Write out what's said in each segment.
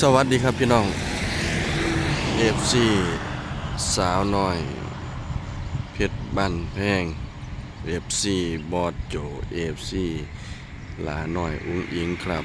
สวัสดีครับพี่น้อง FC สาวน้อย เพชรบ้านแพง FC บอดโจ FC หลาน้อยอุ้งอิงครับ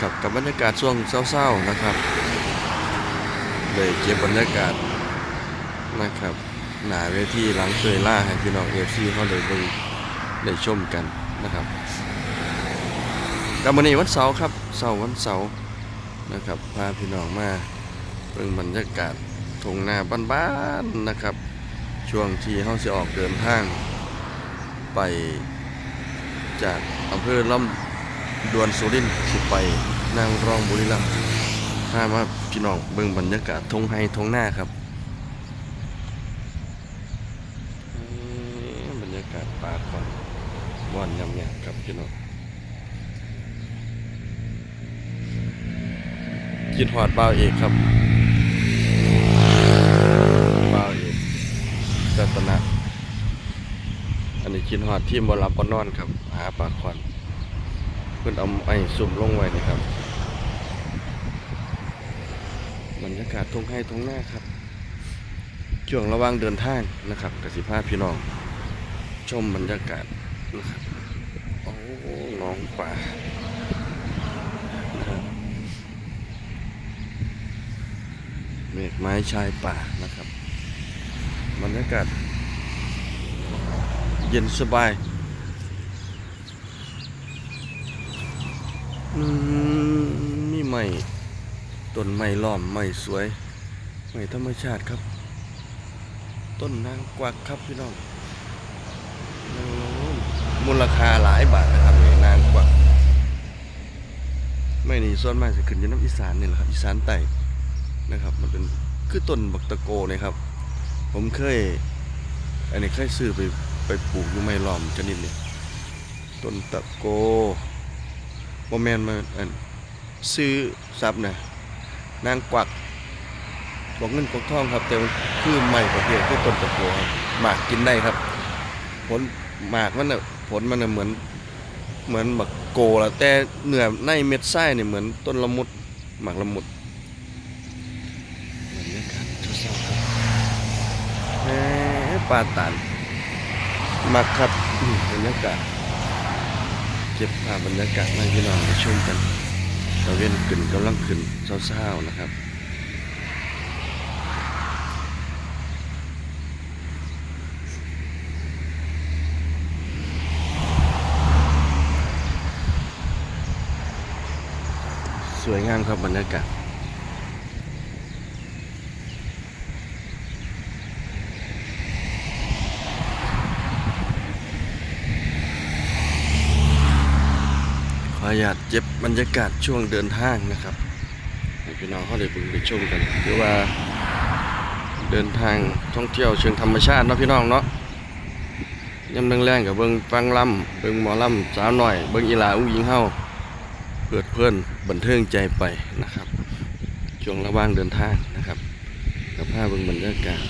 กับกับบรรยากาศช่วงเศร้าๆนะครับเลยเก็บบรรยากาศนะครับ หนาเวทีหลังเคยล่าให้พี่น้อง FC เขาเลยได้ชมกันนะครับ กับวันนี้วันเสาร์ครับเสาร์วันเสาร์นะครับพาพี่น้องมาเบิ่งบรรยากาศทงนาบ้านๆนะครับ ช่วงที่เขาจะออกเดินทาง ไปจากอำเภอลำดวนสุรินทร์สิไปนางรองบุรีรัมย์พามาพี่น้องเบิ่งบรรยากาศทงไฮทงหน้าครับบรรยากาศป่าคอนม่อนยำเนี่ยครับพี่น้อง คิดหอดเบาเอกครับเบาเอกรัตนะอันนี้คิดหอดที่บรับบ่นอนครับ หาปลาควันเพื่อนเอาไอ้สุ่มลงไว้นี่ครับบรรยากาศทงให้ทงหน้าครับช่วงระว่างเดินทางนะครับกสิภาพี่น้อง ชมบรรยากาศนะครับโอ้น้องป่านะครับ เมฆไม้ชายป่านะครับบรรยากาศเย็นสบายมมีไม้ต้นไม้ล้อมไม้สวยไม้ธรรมชาติครับ ต้นนางกวักครับพี่น้องมูลค่าหลายบาทนะครับนี่นางกวักไม่นี่ส่วนมากจะขึ้นอยู่น้ำอีสานนี่แหละครับอีสานใต้ นะครับ มันเป็นคือต้นบักตะโกนะครับ ผมเคย อันนี้เคยซื้อไปไปปลูกอยู่ไม่ล้อมชนิดนี้ต้นตะโกบ่แมนมาอันซื้อซับนะนางกวักบอกเงินกอกทองครับ แต่มันคือใหม่ประเภทคือต้นตะโกครับหมากกินได้ครับผลหมากมันน่ะผลมันน่ะเหมือนเหมือนบักโกละแต่เนื้อในเม็ดไส้เนี่ยเหมือนต้นละมุดหมากละมุด บรรยากาศเช้าๆครับแหม ปลาตานมาครับบรรยากาศเก็บภาพบรรยากาศมาให้พี่น้องได้ชมกันตะเวนขึ้นกำลังขึ้นเช้าๆนะครับสวยงามครับบรรยากาศ ขออนุญาตเจ็บบรรยากาศช่วงเดินทางนะครับให้พี่น้องเขาได้เบิ่งได้ชมกันหรือว่าเดินทางท่องเที่ยวเชิงธรรมชาติเนาะพี่น้องเนาะยามแรงๆกับเบิ่งฟังลำเบิ่งหมอลำสาวหน่อย เบิ่งอีหลาอุ้งยิงเฮาเปิดเพื่อนบันเทิงใจไปนะครับช่วงระว่างเดินทางนะครับ กับภาพเบิ่งบรรยากาศ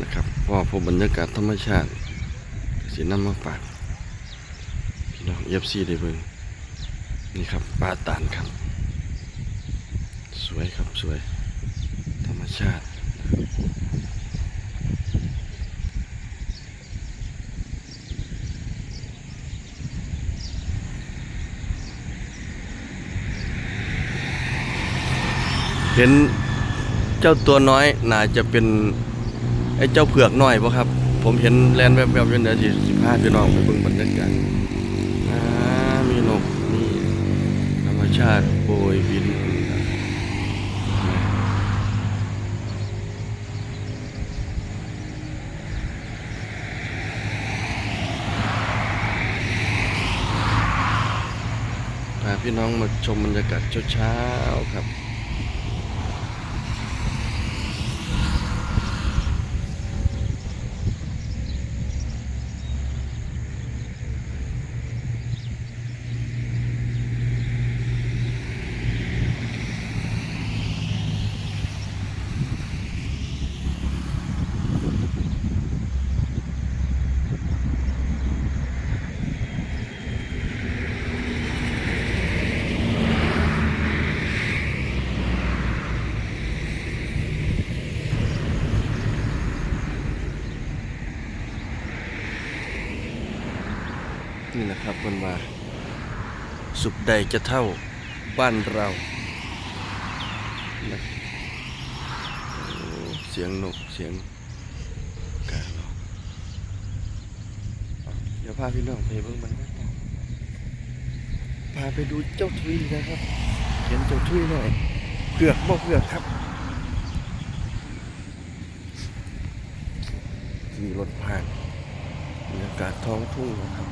นะครับพอพบบรรยากาศธรรมชาติสินำมาฝาก น้องเอฟซีได้เบิ่งนี่ครับปลาตานครับ สวยครับสวย ธรรมชาติเห็นเจ้าตัวน้อยน่าจะเป็นไอ้เจ้าเผือกน้อยป่ะครับ ผมเห็นแลนแบบแบบๆอยู่เดี๋ยวสิสิพาพี่น้องไปเบิ่งบรรยากาศ อ่ามีนกมีธรรมชาติโบยบินพาพี่น้องมาชมบรรยากาศเช้าๆครับบ ครับมันมาสุขใดจะเท่าบ้านเรานะเสียงนกเสียงกาเนาะเอาเดี๋ยวพาพี่น้องไปเบิ่งบรรยากาศพาไปดูเจ้าทุยนะครับ เห็นเจ้าทุยหน่อยเผือกบ่เผือกครับขี่รถผ่านบรรยากาศท้องทุ่งนะครับ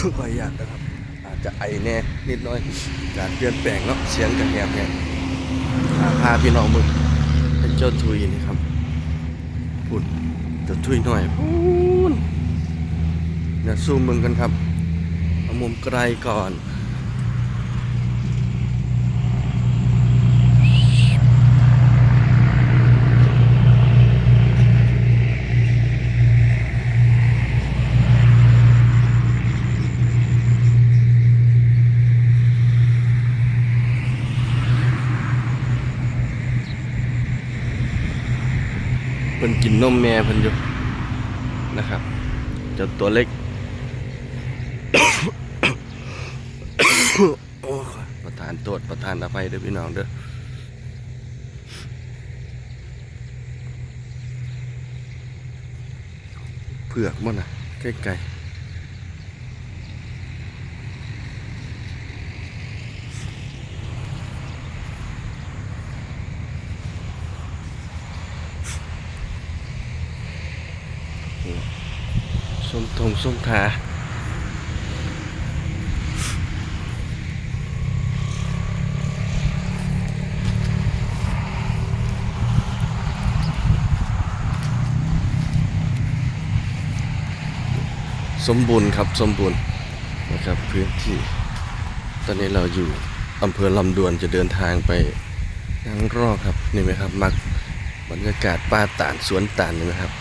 ขออนุญาตนะครับ อาจจะไอแน่นิดน้อย การเปลี่ยนแปลงเนาะเสียงกันแหบแหบพาพาพี่น้องมึงเป็นเจ้าทุยนี่ครับพูดเจ้าทุยหน่อยพูนเดี๋ยวซูมมึงกันครับเอามุมไกลก่อน เพิ่ นกินนมแม่เพิ่นอยู่นะครับเจ้าตัวเล็กโอ้ประธานโทษประธานอภัยเด้อพี่น้องเด้อเผือกมั้งนะใกล้ๆส้ม ทงส้มทาสมบูรณ์ครับสมบูรณ์นะครับพื้นที่ ตอนนี้เราอยู่อำเภอลำดวนจะเดินทางไปนางรอกครับนี่ไหมครับมักบรรยากาศป่าตาลสวนตาลนี่ไหมครับ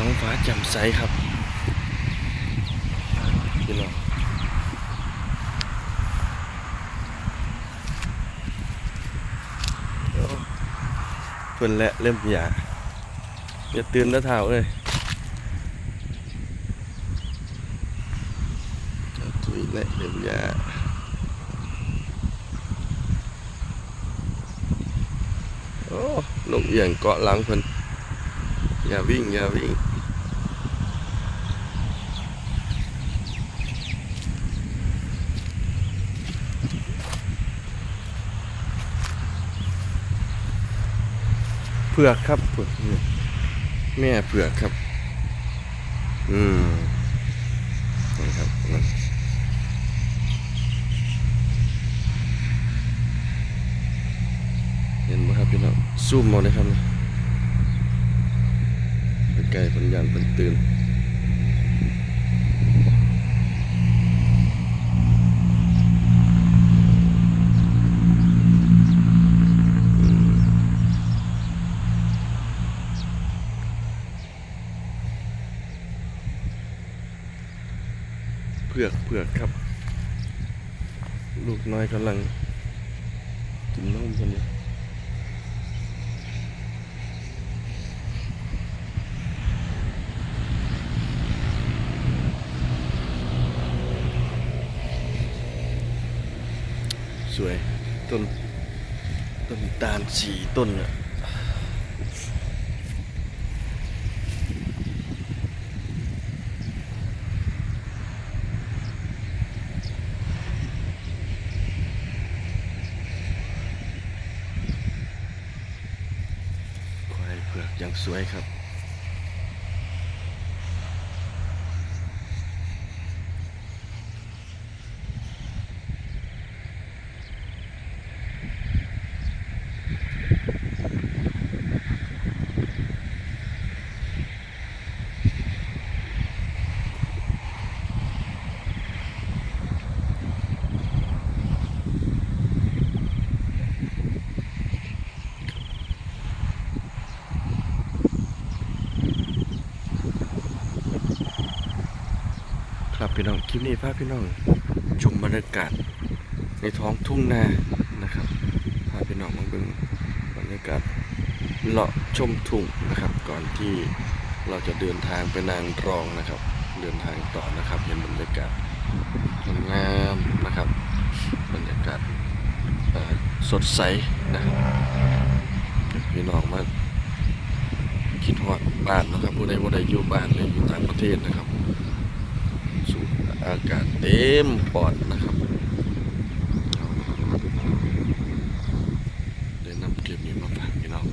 ท้องฟ้าแจ่มใสครับพี่น้องเพิ่อนและเริ่มหยาอย่าตื่นนะเท้าเลยตุยและเริ่มหยาโอ้นกเอี่ยงเกาะหลังเพิ่อนอย่าวิ่งอย่าวิ่ง เผือกครับเผือกนี่แม่เผือกครับ อืมนะครับนั่นเห็นไหมครับพี่น้องซูมเอาเลยครับนะไกลๆปัญญาณเป็นตื่นอืมเผือกเผือกครับ ลูกน้อยกำลังกินนมกันอยู่สวยต้นต้นตาลสีต้นอะควายเผื อย่างสวยครับ ครับ พี่น้องคลิปนี้พาพี่น้องชมบรรยากาศในท้องทุ่งนานะครับพาพี่น้องมาเบิ่งบรรยากาศเลาะชมทุ่งนะครับ ก่อนที่เราจะเดินทางไปนางรองนะครับ เดินทางต่อนะครับเห็นบรรยากาศสวยงามนะครับ บรรยากาศสดใสนะครับพี่น้องมาคิดฮอดบ้านนะครับผู้ใดผู้ใดอยู่บ้านเลยอยู่ต่างประเทศนะครับ อากาศเต็มปอดนะครับได้นำเก็บนี้มาฝากพี่น้อง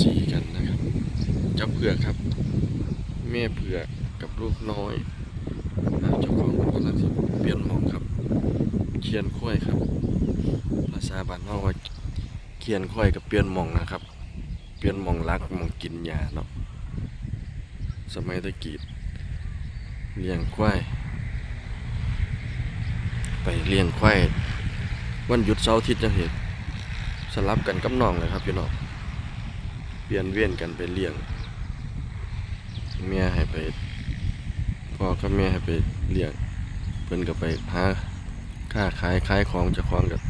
สีกันนะครับเจ้าเผือกครับ แม่เผือกกับลูกน้อยเจ้าของมันกำลังสิเปลี่ยนหมองครับเคียนค่อยครับภาษาบ้านเราว่าเคียนค่อยกับเปลี่ยนหมองนะครับ เปลี่ยนหมองรักหมองกินยาเนาะสมัยตะกี้ เลี้ยงควายไปเลี้ยงควายวันหยุดเสาร์อาทิตย์จังเห็นสลับกันกับน้องเลยครับพี่น้องเปลี่ยนเวียนกันไปเลี้ยง เมียให้ไปพ่อกับแม่ให้ไปเลี้ยงเพิ่นก็ไปหาค้าขายขายของจะคล้าของกับ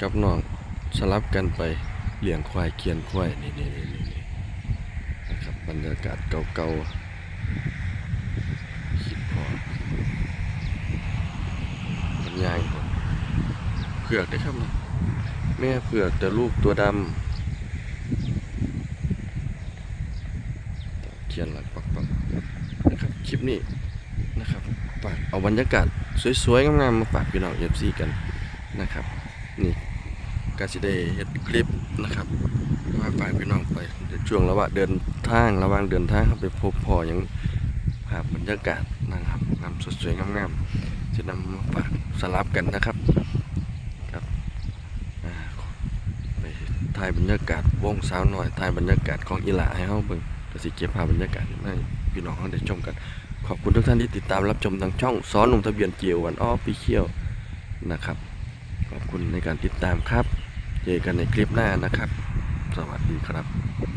กับน้องสลับกันไปเลี้ยงควายเคียนควายนี่นี่นี่นี่นี่นะครับบรรยากาศเก่าๆคิดพอบรร ยายเผือกได้ครับ แม่เผือกแต่ลูกตัวดำเขียนหลักปักปักนะครับคลิปนี้นะครับฝากเอาบรรยากาศสวยๆงามๆมาฝากพี่น้องเอฟซีกันนะครับนี่กาสิได้เฮ็ดคลิปนะครับมาฝากพี่น้องไปเดี๋ยวช่วงระหว่างเดินทางระหว่างเดินทางครับไปพบพออย่างภาพบรรยากาศนะครับงามสวยๆงามๆ จะนำมาฝากสลับกันนะครับครับไปถ่ายบรรยากาศวงสาวหน่อยถ่ายบรรยากาศของอีหลาให้เฮาเบิ่งก็สิเก็บภาพบรรยากาศให้พี่น้องเฮาได้ชมกัน ขอบคุณทุกท่านที่ติดตามรับชมทางช่องสอนหนุ่มทะเบียนเจียววันอ้อปีเคียวนะครับ ขอบคุณในการติดตามครับ เจอกันในคลิปหน้านะครับ สวัสดีครับ